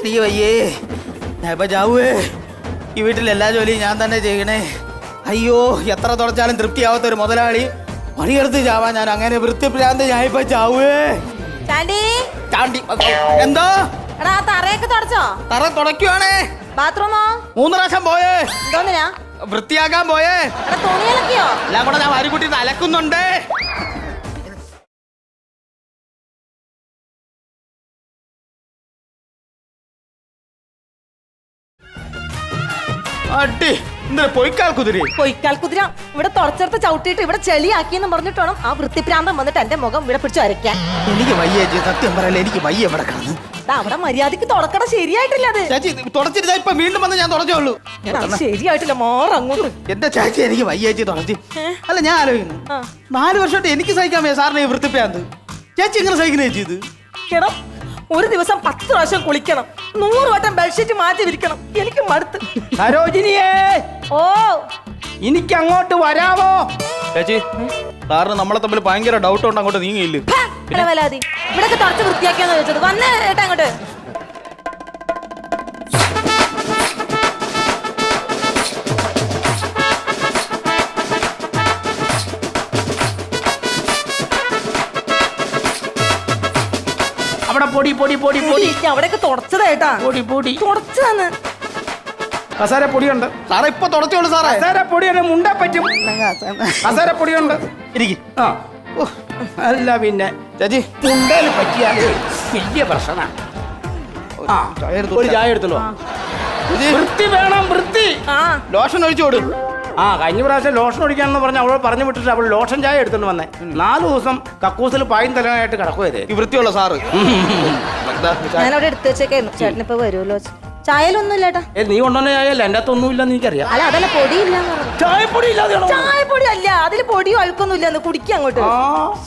എനിക്ക് വയ്യേ. ഞാൻ ഇപ്പൊ ചാവുവേ. ഈ വീട്ടിൽ എല്ലാ ജോലിയും ഞാൻ തന്നെ ചെയ്യണേ. അയ്യോ എത്ര തുടച്ചാലും തൃപ്തിയാവാത്ത ഒരു മുതലാളി. പണിയെടുത്ത് ചാവാൻ ഞാൻ അങ്ങനെ വൃത്തിപ്രാന്ത് ഞാൻ ഇപ്പൊ ചാവുവേ. ചാണ്ടി. ചാണ്ടി എന്താ? എടാ ആ തറയൊക്കെ തുടച്ചോ? തറ തുടയ്ക്കുവാണേ. ബാത്റൂമോ? മൂന്ന് പ്രാവശ്യം പോയേ. വൃത്തിയാക്കാൻ പോയേ. എടാ എല്ലാം കൂടെ ഞാൻ വാരിക്കുട്ടി അലക്കുന്നുണ്ട് അടി പൊയ്ക്കാൽ കുതിരി. പൊയ്ക്കാൽ കുതിര. ഇവിടെ തുടച്ചെടുത്ത് ചവിട്ടിയിട്ട് ഇവിടെ ചെളിയാക്കിയെന്ന് പറഞ്ഞിട്ട് വേണം ആ വൃത്തിപ്രാന്തം വന്നിട്ട് എന്റെ മുഖം ഇവിടെ പിടിച്ചു വരയ്ക്കാൻ. എനിക്ക് വയ്യ സത്യം പറയല്ലേ എനിക്ക് വയ്യ ഇവിടെ കിടന്ന്. അവിടെ മര്യാദയ്ക്ക് തുടക്കട ശരിയായിട്ടില്ല അത്. ചേച്ചി തുടച്ചിട്ട് ഇപ്പൊ വീണ്ടും വന്ന് ഞാൻ തുടച്ചോളൂ ശരിയായിട്ടില്ല മോറങ്ങോട്ട് എന്റെ ചേച്ചി എനിക്ക് വയ്യ ചേച്ചി തുടച്ചി അല്ല ഞാൻ ആലോചിക്കുന്നു. നാല് വർഷമായിട്ട് എനിക്ക് സഹിക്കാൻ വയ്യ സാറിന് വൃത്തിപ്രാന്ത് ചേച്ചി ഇങ്ങനെ സഹിക്കുന്ന ചേച്ചി ഇത്? എടാ ഒരു ദിവസം പത്ത് പ്രാവശ്യം കുളിക്കണം. നൂറ് വട്ടം ബെഡ്ഷീറ്റ് മാറ്റി വിരിക്കണം. എനിക്ക് മടുത്ത്. സരോജിനിയേ! ഓ. എനിക്ക് അങ്ങോട്ട് വരാവോ? ചേച്ചി സാറിന് നമ്മളെ തമ്മിൽ ഭയങ്കര ഡൗട്ട് ഉണ്ട് അങ്ങോട്ട് നീങ്ങിയില്ല? ഇവിടെ വേലാതി ഇവിടൊക്കെ തുടച്ച് വൃത്തിയാക്കിയാന്ന് ചോദിച്ചത്. വന്നേ ഏട്ടാ അങ്ങോട്ട്. അവിടെ പൊടി പൊടി പൊടി പൊടി. അവിടെ അവിടെയൊക്കെ തുടച്ചതായിട്ടാ പൊടി പൊടി. തുടച്ചതാണ്. കസാര പൊടിയുണ്ട്. സാറേ ഇപ്പൊ തുടച്ചോളൂ സാറേ. കസാര പൊടിയുണ്ട് മുണ്ട പറ്റും. കസാര പൊടിയുണ്ട്. ഇരിക്കും. ആ. ഓ, അല്ല പിന്നെ. ചേച്ചി. മുണ്ടയിൽ പറ്റിയാലേ വലിയ പ്രശ്നമാണ് ആ. ചായ എടുത്ത് ഒരു ചായ എടുത്തല്ലോ വൃത്തി വേണം വൃത്തി. ആ. ലോഷൻ ഒഴിച്ചു കൊടു. ആ കഴിഞ്ഞ പ്രാവശ്യം ലോഷൻ ഒഴിക്കാണെന്ന് പറഞ്ഞ് അവൾ പറഞ്ഞു വിട്ടിട്ട് അവൾ ലോഷൻ ചായ എടുത്തോണ്ട് വന്നേ. നാല് ദിവസം കക്കൂസിൽ പായും തലനായിട്ട് കിടക്കുവേ ഈ വൃത്തിയുള്ള സാറ്. ഞാൻ അവിടെ എടുത്തു വെച്ചേക്കായിരുന്നു. ചേട്ടനിപ്പോ ഇപ്പൊ വരുമല്ലോ. ഏ നീ കൊണ്ടുവന്ന ചായല്ല എന്റെ അകത്ത് ഒന്നുമില്ലെന്ന് എനിക്കറിയാം. അല്ല അതല്ല പൊടിയില്ല ചായപ്പൊടി ഇല്ലാതെയാണോ ചായപ്പൊടി അല്ല അതിൽ പൊടിയോ അഴുക്കൊന്നും ഇല്ലെന്ന് കുടിക്കുക അങ്ങോട്ട്. ആ.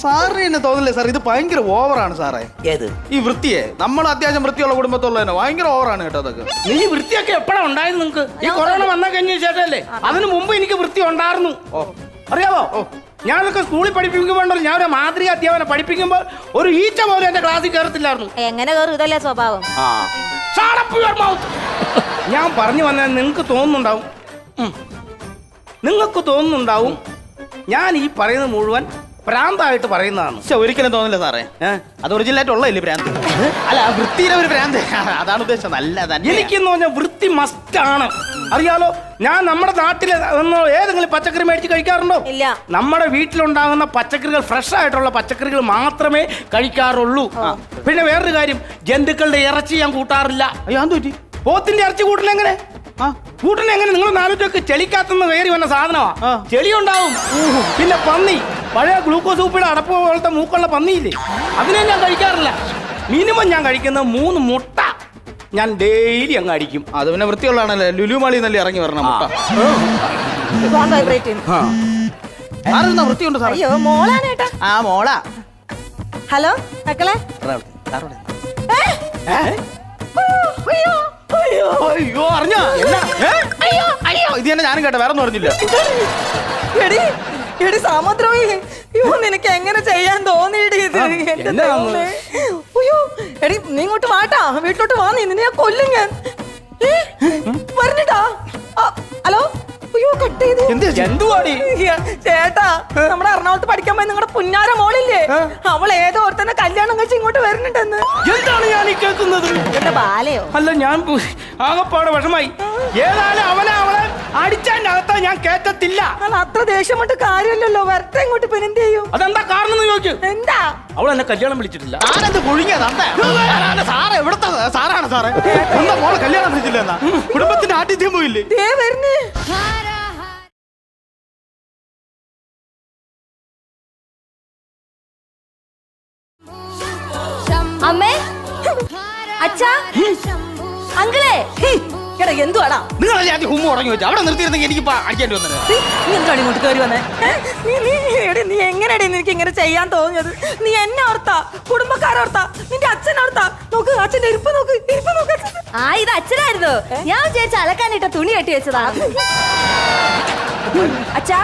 സാറിന് തന്നെ തോന്നില്ലേ സാർ ഇത് ഭയങ്കര ഓവറാണ് സാറേ. ഏത്? ഈ വൃത്തിയെ. നമ്മൾ അത്യാവശ്യം വൃത്തിയുള്ള കുടുംബത്തുള്ള തന്നെ ഭയങ്കര ഓവറാണ് കേട്ടോ അതൊക്കെ. നീ വൃത്തിയൊക്കെ എപ്പോഴാണ് ഉണ്ടായത് നിങ്ങക്ക്? ഈ കൊറോണ വന്ന കഴിഞ്ഞ ശേഷമല്ലേ? അതിനു മുമ്പ് എനിക്ക് വൃത്തി ഉണ്ടായിരുന്നു. അറിയാവോ? ഞാനൊക്കെ സ്കൂളിൽ പഠിപ്പിക്കുമ്പോണ്ടല്ലോ ഞാൻ ഒരു മാതൃക അധ്യാപനം പഠിപ്പിക്കുമ്പോൾ ഒരു ഈച്ച പോലും എന്റെ ക്ലാസ്സിൽ കയറത്തില്ലായിരുന്നു. എങ്ങനെ കയറും? ഇതല്ലേ സ്വഭാവം. ആ. ഞാൻ പറഞ്ഞു വന്നാൽ നിങ്ങൾക്ക് തോന്നുന്നുണ്ടാവും. നിങ്ങൾക്ക് തോന്നുന്നുണ്ടാവും. ഞാൻ ഈ പറയുന്നത് മുഴുവൻ ഭ്രാന്തായിട്ട് പറയുന്നതാണ്. പക്ഷെ ഒരിക്കലും തോന്നില്ല സാറേ. അത് ഒറിജിനൽ ആയിട്ട് ഉള്ളതല്ലേ ഭ്രാന്ത് അല്ല വൃത്തിയിലെ ഒരു ഭ്രാന്ത് അതാണ് ഉദ്ദേശം. നല്ല എനിക്കെന്ന് പറഞ്ഞാൽ വൃത്തി മസ്റ്റാണ് അറിയാലോ ഞാൻ നമ്മുടെ നാട്ടിൽ ഏതെങ്കിലും പച്ചക്കറി മേടിച്ച് കഴിക്കാറുണ്ടോ? ഇല്ല. നമ്മുടെ വീട്ടിലുണ്ടാകുന്ന പച്ചക്കറികൾ ഫ്രഷ് ആയിട്ടുള്ള പച്ചക്കറികൾ മാത്രമേ കഴിക്കാറുള്ളൂ. പിന്നെ വേറൊരു കാര്യം ജന്തുക്കളുടെ ഇറച്ചി ഞാൻ കൂട്ടാറില്ല. അയ്യോ അത് പറ്റി? പോത്തിന്റെ ഇറച്ചി കൂട്ടില്ല എങ്ങനെ? ആ. കൂട്ടണ എങ്ങനെ? നിങ്ങൾ നാലുറ്റൊക്കെ ചെളിക്കാത്തുന്ന കയറി വന്ന സാധനമാ. ചെളി ഉണ്ടാവും പിന്നെ പന്നി. പഴയ ഗ്ലൂക്കോസ് ഉപ്പിയുടെ അടപ്പ് പോലത്തെ മൂക്കുള്ള പന്നിയില്ലേ? അതിനെ ഞാൻ കഴിക്കാറില്ല. മിനിമം ഞാൻ കഴിക്കുന്നത് മൂന്ന് മുട്ട ഞാൻ ഡെയിലി അങ്ങ് അടിക്കും. അത് പിന്നെ വൃത്തിയുള്ളതാണല്ലേ? ലുലുമാളി നല്ല ഇറങ്ങി വരണം മുട്ട. ഫോൺ വൈബ്രേറ്റ് ചെയ്യുന്നു. സാറിരുന്നാ വൃത്തിയുണ്ട് സാറേ? അയ്യോ മോളാണ് ഏട്ടാ? ആ മോളാ. ഹലോ മക്കളെ? അയ്യോ, അയ്യോ. അയ്യോ അറിഞ്ഞോ? എന്നാ? ഏ? അയ്യോ അയ്യോ. ഇത് തന്നെ ഞാനും കേട്ടോ വേറെ ഒന്നും അറിഞ്ഞില്ല. എടി എടി സാമദ്രോഹി അയ്യോ നിനക്ക് എങ്ങനെ ചെയ്യാൻ തോന്നിയിടി ഇത്? എന്റെ എന്നാ? ദൈവമേ. എടി നീ ഇങ്ങോട്ട് വാട്ടാ വീട്ടിലോട്ട് വാ നീ നിന്നെ ഞാൻ കൊല്ലും ഞാൻ. പറഞ്ഞിട്ടാ ഹലോ? അയ്യോ കട്ട് ചെയ്തു. എന്ത് എന്തുവാടി? ചേട്ടാ നമ്മുടെ എറണാകുളത്ത് പഠിക്കാൻ പോയി നിങ്ങളുടെ പുന്നാര മോളില്ലേ? അവൾ ഏതോ ഓർത്തന്നെ കല്യാണം കഴിച്ച് ഇങ്ങോട്ട് വരുന്നുണ്ടെന്ന്. എന്താണ് ഞാൻ ഈ കേൾക്കുന്നത്? എന്റെ ബാലയോ? അല്ല ഞാൻ ആകപ്പാടെ വിഷമായി. ഏതായാലും അവനെ അവളെ അടിച്ചതിനകത്താ ഞാൻ കേറ്റത്തില്ല. അത്ര ദേഷ്യം കൊണ്ട് കാര്യമില്ലല്ലോ. വരട്ടെ ഇങ്ങോട്ട് പിന്നെ എന്ത് ചെയ്യും? അതെന്താ കാരണം ചോദിച്ചു എന്താ? അവൾ എന്നെ കല്യാണം വിളിച്ചിട്ടില്ല. കുഴുങ്ങിയത് അന്തേ സാറ്? എവിടത്തെ സാറാണ് സാറേ. എന്താ മോളെ കല്യാണം വിളിച്ചില്ല എന്നാ. കുടുംബത്തിന്റെ ആട്ടിഥ്യം പോയില്ലേ ദേ വരുന്നേ. അച്ഛാ അങ്കിളേ. എടാ എന്തുവാടാ? നിങ്ങളല്ലേ ആദ്യം ഹുമ്മ ഉറങ്ങി വെച്ചു? അവിടെ നിർത്തിയിരുന്നെങ്കിൽ എനിക്ക് അടിക്കേണ്ടി വന്നത് നീ എന്താണ് ഇങ്ങോട്ട് കയറി വന്നേ? നീ എങ്ങനെയാടി നിനക്ക് ഇങ്ങനെ ചെയ്യാൻ തോന്നിയത്? നീ എന്നെ ഓർത്താ? കുടുംബക്കാരോർത്താ നിന്റെ അച്ഛൻ ഓർത്താ? നോക്ക് അച്ഛന്റെ ഇരിപ്പ് നോക്ക് ഇരിപ്പ് നോക്ക്. ആ ഇത് അച്ഛനായിരുന്നു. ഞാൻ വിചാരിച്ച അലക്കാനിട്ട തുണി കെട്ടി വെച്ചതാണ് അച്ഛാ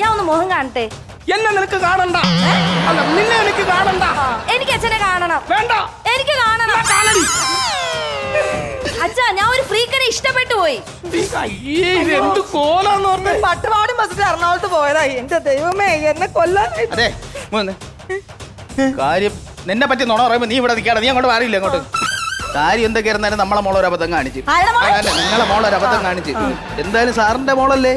ഞാൻ ഒന്ന് മുഖം കാണട്ടെ. എന്നെ നിനക്ക് കാണണ്ട. നിന്നെ എനിക്ക് കാണണ്ട. എനിക്ക് അച്ഛനെ കാണണം. വേണ്ട. എനിക്ക് കാണണം. കാണടി ഇഷ്ടപ്പെട്ടു പോയി. അയ്യേ ഇത് എന്ത് കോലാന്ന് പറഞ്ഞേ? പട്ടുപാടും ബസ്സിൽ എറണാകുളത്ത് പോയതായി എന്റെ ദൈവമേ എന്നെ കൊല്ലാനായി അതെ മോനെ, കാര്യം നിന്നെ പറ്റി നുണ പറയുമ്പോ നീ ഇവിടെ നിൽക്കാതെ നീ അങ്ങോട്ട് മാറിയില്ല അങ്ങോട്ട്? കാര്യം എന്തൊക്കെയായിരുന്നാലും നമ്മളെ മോളൊരു അബദ്ധം കാണിച്ചു. ആരുടെ മോളെ? അല്ല, നിങ്ങളെ മോളൊരു അബദ്ധം കാണിച്ചു. എന്തായാലും സാറിന്റെ മോളല്ലേ?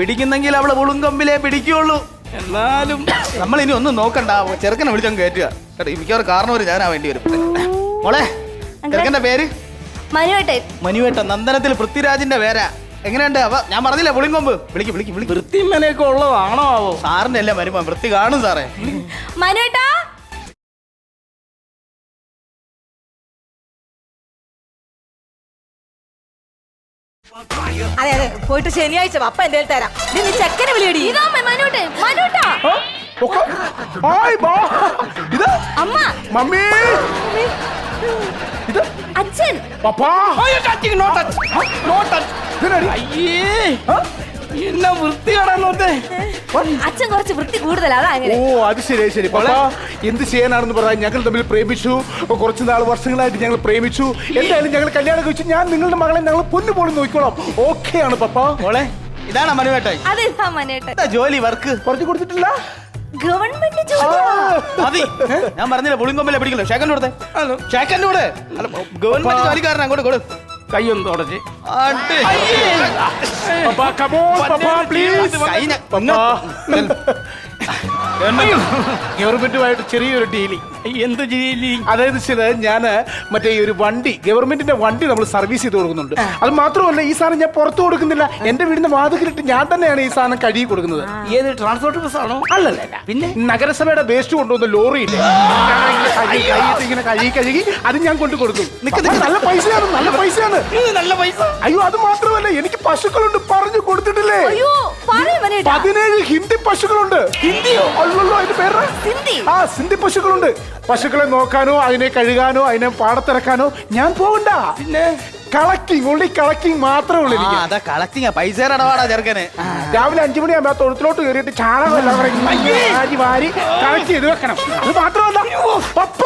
പിടിക്കുന്നെങ്കിൽ അവൾ ഉളുങ്കൊമ്പിലേ പിടിക്കുള്ളൂ എന്നാലും നമ്മൾ ഇനി ഒന്നും നോക്കണ്ട. ചെറുക്കനെ വിളിച്ചങ്ങ് കയറ്റുക. മിക്കവാറും കാരണം ഒരു ഞാനാ വേണ്ടി വരും. മോളെ ചെറുക്കന്റെ പേര്? മനുവേട്ടൻ. മനുവേട്ടൻ നന്ദനത്തിൽ പൃഥ്വിരാജിന്റെ പേരാ. എങ്ങനെയുണ്ട്? അവ ഞാൻ പറഞ്ഞില്ല പുളിങ്കൊമ്പ്? വിളിക്ക് വിളിക്ക് വിളിക്ക്. വൃത്തിമനയൊക്കെ ഉള്ളതാണോ ആവോ സാറിന്റെ അല്ലേ മരുമ വൃത്തി കാണും സാറേ. മനുവേട്ടാ? അതെ അതെ പോയിട്ട് ശനിയാഴ്ച വാ, അപ്പ എന്റെ കയ്യിൽ തരാം. നീ നീ ചെക്കനെ വിളിയടി. ഇതാ മനുവേട്ടെ. മനുവേട്ടാ ഹായ് ബാ. മമ്മി! ഇത്? അച്ഛൻ. പപ്പാ! അയ്യോ, touching, no touch no touch അയ്യേ. എന്നാ വൃത്തിയാണെന്ന് പറഞ്ഞേ അച്ഛൻ കുറച്ച് വൃത്തി കൂടുതലാണ് അതാ ഓ അങ്ങനെ അത് ശരി. ശരി പപ്പാ എന്ത് ചെയ്യാനാണെന്ന് പറയാൻ ഞങ്ങൾ തമ്മിൽ പ്രേമിച്ചു. കുറച്ച് നാൾ വർഷങ്ങളായിട്ട് ഞങ്ങൾ പ്രേമിച്ചു. എന്തായാലും ഞങ്ങൾ കല്യാണം കഴിച്ചു. ഞാൻ നിങ്ങളുടെ മകളെ ഞങ്ങൾ പൊന്നു പോലും നോക്കിക്കോളാം. ഓക്കെ ആണ് പപ്പാ. മോളെ ഇതാണ് മനുവേട്ടൻ. അതെ ജോലി വർക്ക്? കുറച്ച് കൊടുത്തിട്ടില്ല? ഗവൺമെന്റ് മതി. ഞാൻ പറഞ്ഞില്ല പുളിങ്കൊമ്പിലെ പിടിക്കല്ലോ? ഷേഖന്റെ കൂടെ. ഷേഖന്റെ കൂടെ ഗവൺമെന്റ് ജോലിക്കാരൻ അങ്ങോട്ട് കൊടു. കൈയൊന്ന് തുടച്ച്. കൈ ഗവൺമെന്റുമായിട്ട് ചെറിയൊരു ഡീലിംഗ് എന്ത് ഡീലി അതായത് ചില ഞാൻ മറ്റേ ഈ ഒരു വണ്ടി ഗവൺമെന്റിന്റെ വണ്ടി നമ്മൾ സർവീസ് ചെയ്ത് കൊടുക്കുന്നുണ്ട്. അത് മാത്രമല്ല ഈ സാധനം ഞാൻ പുറത്തു കൊടുക്കുന്നില്ല. എന്റെ വീടിന്റെ വാതിലിട്ട് ഞാൻ തന്നെയാണ് ഈ സാധനം കഴുകി കൊടുക്കുന്നത്. ഏത് ട്രാൻസ്പോർട്ട് ബസ് ആണോ? അല്ലല്ല പിന്നെ? നഗരസഭയുടെ വേസ്റ്റ് കൊണ്ടുവന്ന ലോറി ഇങ്ങനെ കഴുകി കഴുകി അത് ഞാൻ കൊണ്ടു കൊടുക്കും. നല്ല പൈസയാണ് നല്ല പൈസയാണ്. നല്ല പൈസ. അയ്യോ അത് മാത്രമല്ല എനിക്ക് പശുക്കളുണ്ട് പറഞ്ഞു കൊടുത്തിട്ടില്ലേ? പതിനേഴ് ഹിന്ദി പശുക്കളുണ്ട്. ഹിന്ദിയോ? അല്ലല്ലോ അതിന്റെ പേര്? സിന്ധി. ആ സിന്ധി പശുക്കളുണ്ട്. പശുക്കളെ നോക്കാനോ അതിനെ കഴുകാനോ അതിനെ പാടത്തിറക്കാനോ ഞാൻ പോകണ്ട പിന്നെ? കളക്കിങ് ഉള്ളി കളക്ടിങ് മാത്രമേ ഉള്ളൂ ആ എനിക്ക് അതാ കളക്ടിങ് പൈസയുടെ ഇടപാടാ ചെറുക്കന്. രാവിലെ അഞ്ചു മണിയാകുമ്പോ ആ തൊഴുത്തിലോട്ട് കയറിയിട്ട് ചാണകം എല്ലാം കൂടെ ഇങ്ങനെ വാരി വാരി കളക്ട് ചെയ്ത് വെക്കണം. അത് മാത്രമല്ല പപ്പ!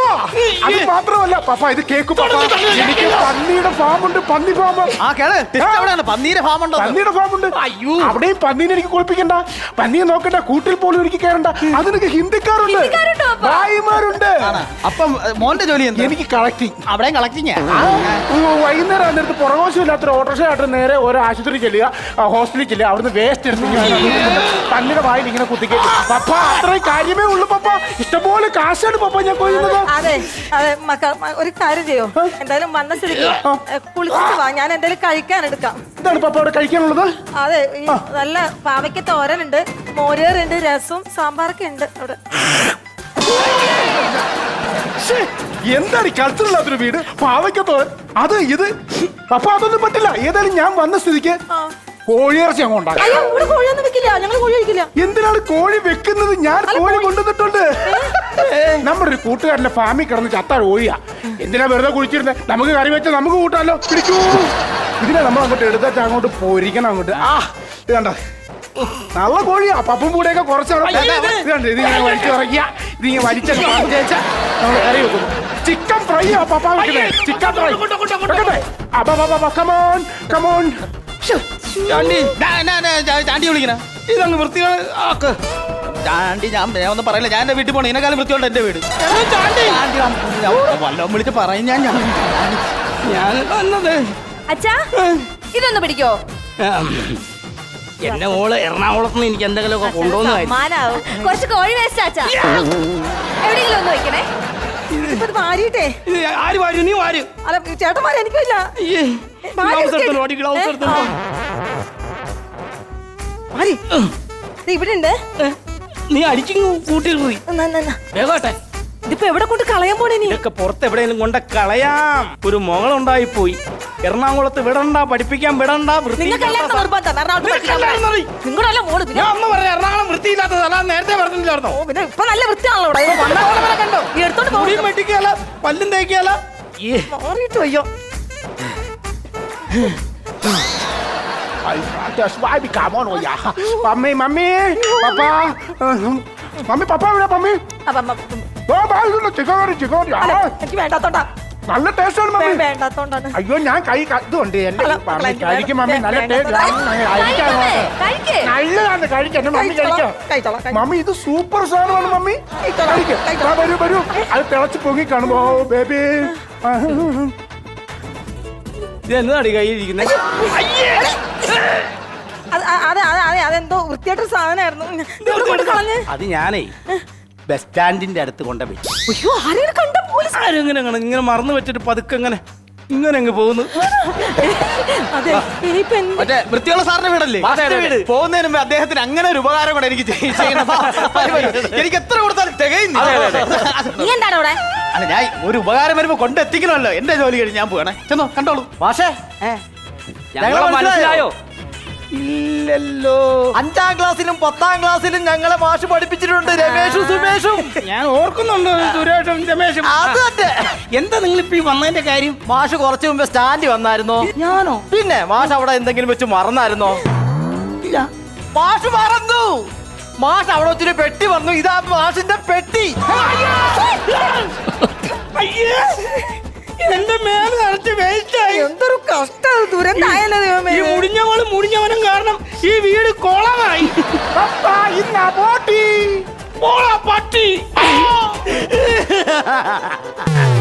അത് മാത്രമല്ല പപ്പ ഇത് കേക്ക് പപ്പ. എനിക്ക് പന്നിയുടെ ഫാം ഉണ്ട് പന്നി ഫാം ആ കേൾ ടെസ്റ്റ് എവിടെയാണ്? പന്നീരെ ഫാം ഉണ്ടോ പന്നിയുടെ ഫാം ഉണ്ട് അയ്യോ. അവിടെയും പന്നീനെ എനിക്ക് കുളിപ്പിക്കണ്ട. പന്നിയെ നോക്കണ്ട കൂട്ടിൽ പോലും എനിക്ക് കയറണ്ട. അതിനൊക്കെ ഹിന്ദിക്കാരുണ്ട്. ഹിന്ദിക്കാരുണ്ടോ അപ്പ? ഭായിമാരുണ്ട് അപ്പം ഏ, മോന്റെ ജോലി എന്താ? എനിക്ക് കളക്ടിങ്. അവിടെയും കളക്ടിങ് വൈകുന്നേരം നേരത്ത് പുറകോശമില്ലാത്തൊരു ഓട്ടോറിക്ഷ ആയിട്ട് നേരെ ഒരു ആശുപത്രി ചെല്ലുക ഹോസ്പിറ്റലിൽ ചെല്ലുക അവിടുന്ന് വേസ്റ്റ് എടുത്ത് പന്നിയുടെ വായിൽ ഇങ്ങനെ കുത്തിക്കേറ്റും. പപ്പ അത്രയും കാര്യമേ ഉള്ളൂ പപ്പ. ഇഷ്ടംപോലെ കാശാണ് പപ്പ ഞാൻ കൊയ്യുന്നത് അതെ അതെ മക്ക ഒരു കാര്യം ചെയ്യോ? എന്തായാലും വന്ന സ്ഥിതിക്ക് കുളിച്ചിട്ട് വാ. ഞാൻ എന്തായാലും കഴിക്കാൻ എടുക്കാം. എന്താണ് പപ്പ അവിടെ കഴിക്കാനുള്ളത്? അതെ ഈ നല്ല പാവയ്ക്ക് തോരനുണ്ട് മോരേറുണ്ട് രസവും സാമ്പാറൊക്കെ ഉണ്ട് അവിടെ. എന്താണ് കൾച്ചറില്ലാത്തൊരു വീട്? പാവയ്ക്കത്തോ അത് ഇത്? അപ്പൊ അതൊന്നും പറ്റില്ല. ഏതായാലും ഞാൻ വന്ന സ്ഥിതിക്ക്. കോഴിയിറച്ചി അങ്ങ് ഉണ്ടാക്കാം. അയ്യോ ഇവിടെ കോഴിയൊന്നും വെക്കില്ല. ഞങ്ങൾ കോഴി കഴിക്കില്ല. എന്തിനാണ് കോഴി വെക്കുന്നത്? ഞാൻ കോഴി കൊണ്ടുവന്നിട്ടുണ്ട്. നമ്മുടെ ഒരു കൂട്ടുകാരന്റെ ഫാമിൽ കിടന്ന് ചത്താൽ കോഴിയാ എന്തിനാ വെറുതെ കുഴിച്ചിരുന്നത് നമുക്ക് കറി വെച്ചാൽ നമുക്ക് കൂട്ടാലോ. പിടിക്കൂ. ഇതിനെ നമ്മൾ അങ്ങോട്ട് എടുത്തിട്ട് അങ്ങോട്ട് പൊരിക്കണം അങ്ങോട്ട്. ആ ഇത് കണ്ട? നല്ല കോഴിയാ. പപ്പും കൂടെയൊക്കെ കുറച്ചാണ് ഇത് കണ്ടോ, ഇതിങ്ങനെ വലിച്ചു ഇറക്കിയ ഇതിങ്ങനെ വലിച്ച നമ്മൾ കറി വെക്കുന്നു. ചിക്കൻ ഫ്രൈ ആ പപ്പ വെക്കണേ ചിക്കൻ ഫ്രൈ. വെക്കട്ടെ? അപ്പൊ കമോൺ കമോൺ ചാണ്ടി. ചാണ്ടി വിളിക്കണ. ഇതങ്ങ് വൃത്തികൾ ആക്ക്. ചാണ്ടി ഞാൻ ഞാൻ ഒന്നും പറയില്ല. ഞാൻ എന്റെ വീട്ടിൽ പോണേ. ഇതിനെക്കാളും വൃത്തിയുണ്ട് എന്റെ വീട്. വല്ലതും വിളിച്ച് പറയും. ഞാൻ ഞാൻ ഞാൻ വന്നത്. അച്ഛാ ഇതൊന്ന് പിടിക്കോ. എന്റെ മോൾ എറണാകുളത്ത് നിന്ന് എനിക്ക് എന്തെങ്കിലുമൊക്കെ കൊണ്ടുവന്നു കുറച്ച് കോഴി വേസ്റ്റ് അച്ഛാ. എവിടെയെങ്കിലും ഒന്ന് വെക്കണേ ഇപ്പൊ ആര് വാരു? നീ വാര്. അല്ല ചേട്ടന്മാരെ എനിക്കില്ല ഇവിടെ ഉണ്ട്. നീ പോയി. വേഗോട്ടെ ഇതിപ്പോ എവിടെ കൊണ്ട് കളയാൻ പോണേ നീ? ഇതൊക്കെ പുറത്ത് എവിടെയെങ്കിലും കൊണ്ട് കളയാം. ഒരു മകളുണ്ടായി പോയി എറണാകുളത്ത് വിടണ്ട പഠിപ്പിക്കാൻ വിടണ്ട നിങ്ങൾക്കെല്ലാം. നിർബന്ധം. എറണാകുളത്ത്. നിങ്ങളുടെ മോൾ പിന്നെ ഞാൻ എറണാകുളം വൃത്തിയില്ലാത്ത സ്ഥലം നേരത്തെ പറഞ്ഞില്ലായിരുന്നോ? ഓ പിന്നെ ഇപ്പൊ നല്ല വൃത്തിയാണല്ലോ ഇവിടെ. ഇത് വന്നവളെ വരെ കണ്ടോ? ഈ എടുത്തോണ്ട് മുടിയും പോകും വെട്ടിക്കാല പല്ലും തേക്കാല മാറിയിട്ട് വയ്യോ. Mummy mummy papa. Mummy papa എവിടെ മമ്മി അപ്പൊ അമ്മ- ചിക്കൻ കറി ചിക്കൻ കറി. അല്ല, എനിക്ക് വേണ്ടാത്തോട്ടാ നല്ല ടേസ്റ്റ് ആണ് മമ്മി. വേണ്ടാത്തോണ്ടാണ്. അയ്യോ ഞാൻ കൈ ഇതുണ്ട്. എന്റെ മമ്മി കഴിക്കും മമ്മി നല്ല ടേസ്റ്റ് നല്ലതാണ് കഴിക്കാം എന്റെ മമ്മി കഴിക്കാം. മമ്മി ഇത് സൂപ്പർ സാധനമാണ് മമ്മി. കഴിക്കാം. വരൂ വരൂ. അത് തിളച്ച് പൊങ്ങി കാണുമ്പോ ബേബി ഇതെന്താണ് കയ്യിലിരിക്കുന്നത് അത് അതെ അതെ അതെ അതെന്തോ വൃത്തിയായിട്ടൊരു സാധനമായിരുന്നു. അത് ഞാനേ. ബസ് സ്റ്റാൻഡിന്റെ അടുത്ത് കൊണ്ട വെച്ചു അയ്യോ ആരെയും കണ്ട പോലീസ്? ആരും ഇങ്ങനെ അങ്ങനെ ഇങ്ങനെ മറന്നു വെച്ചിട്ട് പതുക്കെ ഇങ്ങനെ ഇങ്ങനെ അങ്ങ് പോകുന്നു? അതെ ഇനിയിപ്പോ എന്ത്? മറ്റേ വൃത്തിയുള്ള സാറിന്റെ വീടല്ലേ? അതെ, അതെ, അതെ. പോകുന്നതിന് മുമ്പ് അദ്ദേഹത്തിന് അങ്ങനെ ഒരു ഉപകാരം കൂടെ എനിക്ക് ചെയ്യണം എനിക്ക് എത്ര കൊടുത്താലും തികയുന്നില്ല. അതെ, അതെ, നീ എന്താണ് ഇവിടെ അല്ല ഞാൻ ഒരു ഉപകാരം വരുമ്പോ കൊണ്ടെത്തിക്കണമല്ലോ. എന്റെ ജോലി കഴിഞ്ഞ് ഞാൻ പോകണേ ചെന്നോ കണ്ടോളൂ. മാഷേ ഞങ്ങളെ മനസ്സിലായോ? ഇല്ലല്ലോ. അഞ്ചാം ക്ലാസ്സിലും പത്താം ക്ലാസ്സിലും ഞങ്ങളെ മാഷ് പഠിപ്പിച്ചിട്ടുണ്ട്. രമേഷും സുമേഷും. ഞാൻ ഓർക്കുന്നുണ്ട് സുരേഷും രമേശും അത് തന്നെ. എന്താ നിങ്ങൾ ഇപ്പൊ വന്നതിന്റെ കാര്യം? മാഷ് കുറച്ചു മുമ്പ് സ്റ്റാൻഡ് വന്നായിരുന്നോ? ഞാനോ? പിന്നെ മാഷ് അവിടെ എന്തെങ്കിലും വെച്ച് മറന്നായിരുന്നോ? ഇല്ല. മാഷ് മറന്നു. മാഷ് അവിടെ വെച്ചൊരു പെട്ടി വന്നു. ഇതാ മാഷിന്റെ പെട്ടി. അയ്യേ! എന്റെ മേലെ നിറച്ച് വേസ്റ്റ് ആയി. എന്തൊരു കഷ്ടം ദുരന്തായല്ലോ ദൈവമേ. ഈ മുടിഞ്ഞവളും മുടിഞ്ഞവനും കാരണം ഈ വീട് കോളമായി. ഇന്നാ പോട്ടി. പോള പട്ടി.